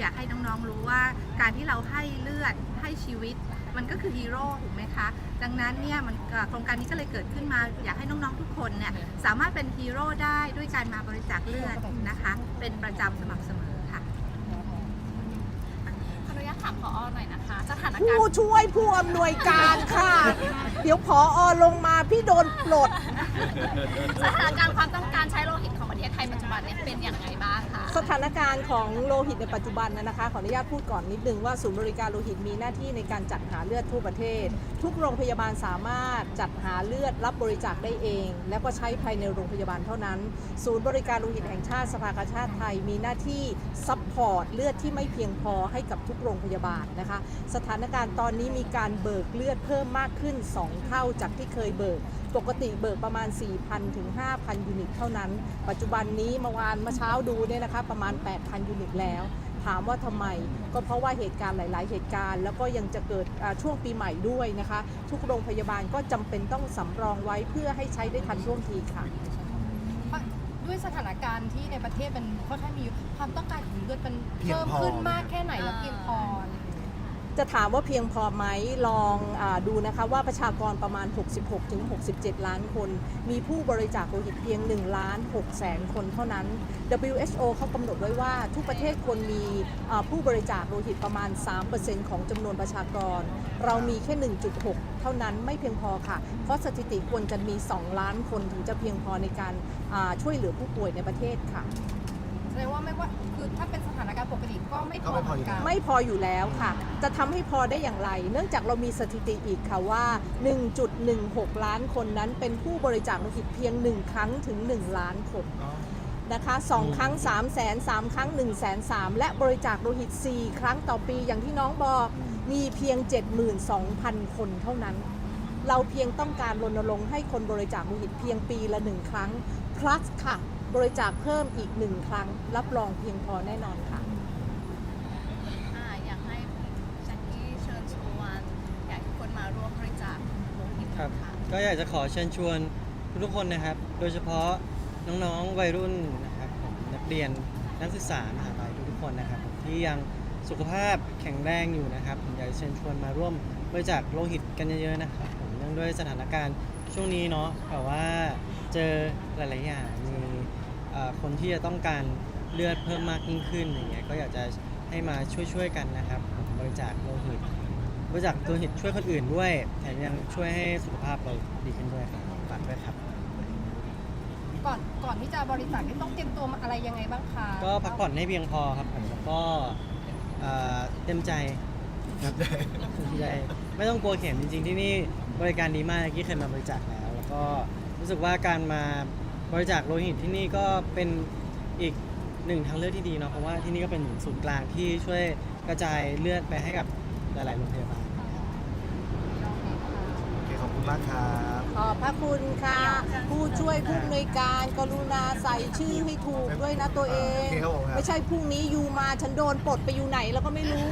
อยากให้น้องๆรู้ว่าการที่เราให้เลือดให้ชีวิต มันก็คือฮีโร่ถูกไหมคะ ดังนั้นเนี่ยมันเอ่อโครงการนี้ก็เลยเกิดขึ้นมาอยากให้น้องๆทุกคนเนี่ยสามารถเป็นฮีโร่ได้ด้วยการมาบริจาคเลือดนะคะ เป็นประจำสม่ำเสมอค่ะขออนุญาตถามพอหน่อยนะคะสถานการผู้ณ์ช่วยผู้อำนวยการค่ะ เดี๋ยวพออลงมาพี่โดนปลด สถานการณ์ความต้องการใช้โลหิต สถานการณ์ของโลหิตในปัจจุบันนะนะคะ ขออนุญาตพูดก่อนนิดนึงว่าศูนย์บริการโลหิตมีหน้าที่ในการจัดหาเลือดทั่วประเทศ ทุกโรงพยาบาลสามารถจัดหาเลือดรับบริจาคได้เอง แล้วก็ใช้ภายในโรงพยาบาลเท่านั้น ศูนย์บริการโลหิตแห่งชาติสภากาชาติไทยมีหน้าที่ซัพพอร์ตเลือดที่ไม่เพียงพอให้กับทุกโรงพยาบาลนะคะ สถานการณ์ตอนนี้มีการเบิกเลือดเพิ่มมากขึ้น 2 เท่าจากที่เคยเบิกปกติเบิกประมาณ 4,000 ถึง 5,000 ยูนิตเท่านั้น ปัจจุบันนี้เมื่อวานเมื่อเช้าดูเนี่ยนะคะประมาณ 8,000 ยูนิตแล้ว ถามว่าทำไม ก็เพราะว่าเหตุการณ์หลาย ๆ เหตุการณ์ แล้วก็ยังจะเกิดช่วงปีใหม่ด้วยนะคะ ทุกโรงพยาบาลก็จำเป็นต้องสำรองไว้เพื่อให้ใช้ได้ทันท่วงทีค่ะด้วยสถานการณ์ที่ในประเทศมันค่อนข้างมีความต้องการของเลือดมันเพิ่มขึ้นมมากแค่ไหนแล้วเพียงพอ จะถามว่าเพียงพอไหมลองอดูนะคะว่าประชากรประมาณ 66-67 ล้านคน มีผู้บริจาคโลหิตเพียง1ล้าน6แสนคนเท่านั้น WHO เขากำหนดไว้ว่าทุกประเทศควรมีผู้บริจาคโลหิตประมาณ 3%ของจำนวนประชากร เรามีแค่ 1.6 เท่านั้นไม่เพียงพอค่ะ เพราะสถิติควรจะมี 2 ล้านคนถึงจะเพียงพอในการช่วยเหลือผู้ป่วยในประเทศค่ะ ดงว่าไม่ว่าคือถ้าเป็นสถานการณ์ปกติก็ไม่พก็อไม่เหพอมือยู่อนกัน ไม่พออยู่แล้วค่ะ จะทำให้พอได้อย่างไร เนื่องจากเรามีสถิติอีกค่ะว่า 1.16 ล้านคนนั้นเป็นผู้บริจาคโลหิตเพียง 1 ครั้งถึง 1 ล้านคนนะคะ2ครั้ง 3 0 0แสน3ครั้ง 1 0 0 0 0 3และบริจาคโลหิต 4 ครั้งต่อปีอย่างที่น้องบอกมีเพียง 72,000 คนเท่านั้น เราเพียงต้องการรณรงค์ให้คนบริจาคโลหิตเพียงปีละ1ครั้ง plus ค่ะ บริจาคเพิ่มอีก1ครั้ง รับรองเพียงพอแน่นอนค่ะ อ่าอยากให้แจ็คกี้เชิญชวนอยากให้ทุกคนมาร่วมบริจาคโลหิตครับ ค่ะ ก็อยากจะขอเชิญชวนทุกๆคนนะครับ โดยเฉพาะน้องๆวัยรุ่นนะครับผมนักเรียนนักศึกษามหาลัยทุกๆคนนะครับผมที่ยังสุขภาพแข็งแรงอยู่นะครับผมอยากจะเชิญชวนมาร่วมบริจาคโลหิตกันเยอะๆนะครับผมเนื่องด้วยสถานการณ์ช่วงนี้เนาะแบบว่าเจอหลายๆอย่างมีเอ่อคนที่จะต้องการเลือดเพิ่มมากยิ่งขึ้นอย่างเงี้ยก็อยากจะให้มาช่วยๆกันนะครับผมบริจาคโลหิตบริจาคโลหิตช่วยคนอื่นด้วยแถมยังช่วยให้สุขภาพเราดีขึ้นด้วยครับฝากด้วยครับ ก่อนก่อนที่จะบริจาคนี่ต้องเตรียมตัวอะไรยังไงบ้างคะก็พักผ่อนให้เพียงพอครับผมแล้วก็เอ่อเต็มใจครับได้เต็มใจไม่ต้องกลัวเข็มจริงๆที่นี่บริการดีมากที่เคยมาบริจาคแล้ว แล้วก็รู้สึกว่าการมา บริจาคโลหิตที่นี่ก็เป็นอีกหนึ่งทางเลือกที่ดีเนาะเพราะว่าที่นี่ก็เป็นศูนย์กลางที่ช่วยกระจายเลือดไปให้กับหลาย ๆ โรงพยาบาล โอเคขอบคุณมากครับ ขอบพระคุณค่ะ ผู้ช่วยผู้อำนวยการกรุณาใส่ชื่อให้ถูกด้วยนะตัวเอง โอเคครับผมครับ ไม่ใช่พรุ่งนี้ยูมาฉันโดนปลดไปอยู่ไหนแล้วก็ไม่รู้